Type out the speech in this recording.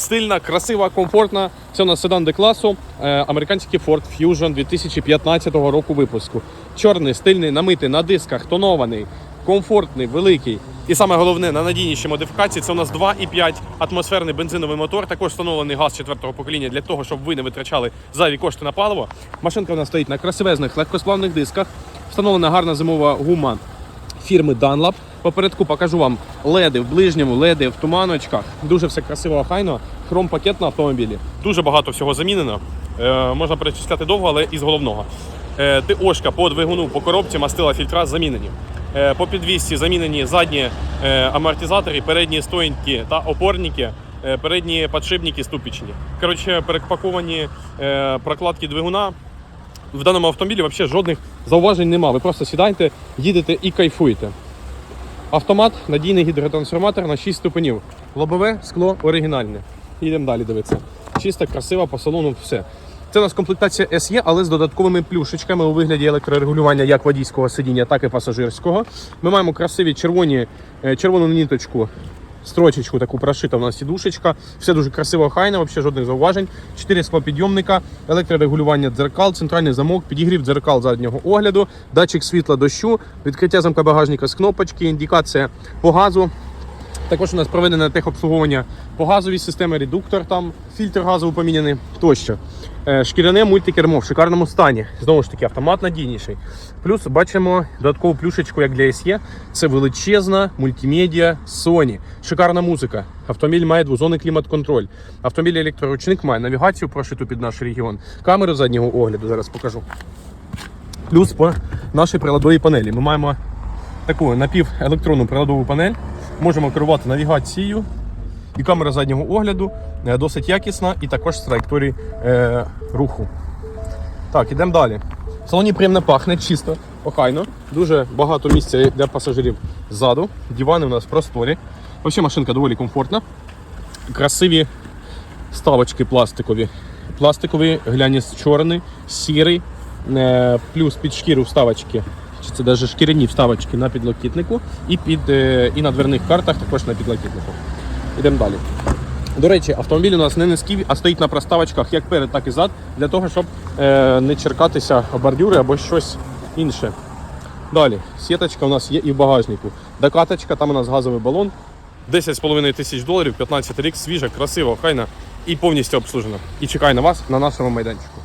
Стильна, красива, комфортна. Це у нас седан Д-класу, е, американський Ford Fusion 2015 року випуску. Чорний, стильний, намитий, на дисках, тонований, комфортний, великий. І саме головне на надійнішій модифікації це у нас 2,5 атмосферний бензиновий мотор, також встановлений газ четвертого покоління для того, щоб ви не витрачали зайві кошти на паливо. Машинка у нас стоїть на красивезних легкосплавних дисках. Встановлена гарна зимова гума фірми Dunlop. Попередку покажу вам леди в ближньому, леди в туманочках. Дуже все красиво, охайно. Хром пакет на автомобілі. Дуже багато всього замінено. Е, можна перечисляти довго, але із головного. Е, ТОшка по двигуну, по коробці, мастила фільтра замінені. Е, по підвісці замінені задні е, амортизатори, передні стоїнки та опорники. е, Передні подшипники ступічні. Коротше, перепаковані е, прокладки двигуна, в даному автомобілі взагалі жодних зауважень немає. Ви просто сідаєте, їдете і кайфуєте. Автомат, надійний гідротрансформатор на 6 ступенів. Лобове скло оригінальне. Йдемо далі дивитися. Чисто, красиво, по салону все. Це у нас комплектація SE, але з додатковими плюшечками у вигляді електрорегулювання як водійського сидіння, так і пасажирського. Ми маємо красиві червоні, е, червону ніточку строчечку таку прошита у нас сідушечка. Все дуже красиво, хайно, взагалі жодних зауважень. Чотири склопідйомника, електрорегулювання дзеркал, центральний замок, підігрів дзеркал заднього огляду, датчик світла дощу, відкриття замка багажника з кнопочки, індикація по газу. Також у нас проведене техобслуговування по газовій системі, редуктор там, фільтр газовий поміняний тощо. Е, Шкіряне мультикермо в шикарному стані. Знову ж таки, автомат надійніший. Плюс бачимо додаткову плюшечку, як для SE. Це величезна мультимедіа Sony. Шикарна музика. Автомобіль має двозонний клімат-контроль. Автомобіль електроручник має навігацію прошиту під наш регіон. Камеру заднього огляду зараз покажу. Плюс по нашій приладовій панелі. Ми маємо таку напівелектронну приладову панель. Можемо керувати навігацією. І камера заднього огляду е, досить якісна і також з траєкторії е, руху. Так, ідемо далі. В салоні приємно пахне, чисто, охайно. Дуже багато місця для пасажирів ззаду. Дивани у нас просторі. Взагалі машинка доволі комфортна. Красиві ставочки пластикові. Пластиковий глянець чорний, сірий, е, плюс під шкіру вставочки. Чи це навіть шкіряні вставочки на підлокітнику і, під, е, і на дверних картах також на підлокітнику. Йдемо далі. До речі, автомобіль у нас не низький, а стоїть на проставочках як перед, так і зад, для того, щоб е, не черкатися бордюри або щось інше. Далі, сіточка у нас є і в багажнику. Докаточка, там у нас газовий балон. 10,5 тисяч доларів, 15 рік, свіжа, красиво, хайна і повністю обслужена. І чекає на вас на нашому майданчику.